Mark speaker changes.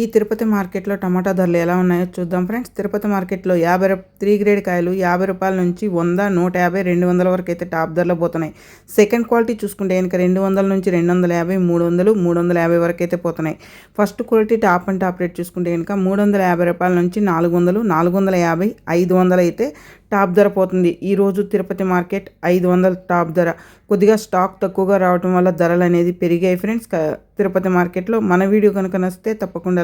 Speaker 1: ఈ తిరుపతి మార్కెట్లో టమాటా ధరలు ఎలా ఉన్నాయో చూద్దాం ఫ్రెండ్స్. తిరుపతి మార్కెట్లో యాభై త్రీ గ్రేడ్ కాయలు యాభై రూపాయల నుంచి వంద నూట యాభై రెండు వందల వరకు అయితే టాప్ ధరలో పోతున్నాయి. సెకండ్ క్వాలిటీ చూసుకుంటే కనుక రెండు వందల నుంచి రెండు వందల యాభై మూడు వందలు మూడు వందల యాభై వరకు అయితే పోతున్నాయి. First quality top and top rate చూసుకుంటే కనుక మూడు వందల యాభై రూపాయల నుంచి నాలుగు వందలు నాలుగు వందల యాభై ఐదు వందలు అయితే టాప్ ధర పోతుంది. ఈరోజు తిరుపతి మార్కెట్ ఐదు వందల టాప్ ధర. కొద్దిగా స్టాక్ తక్కువగా రావడం వల్ల ధరలు అనేది పెరిగాయి ఫ్రెండ్స్. తిరుపతి మార్కెట్లో మన వీడియో కనుక నచ్చితే తప్పకుండా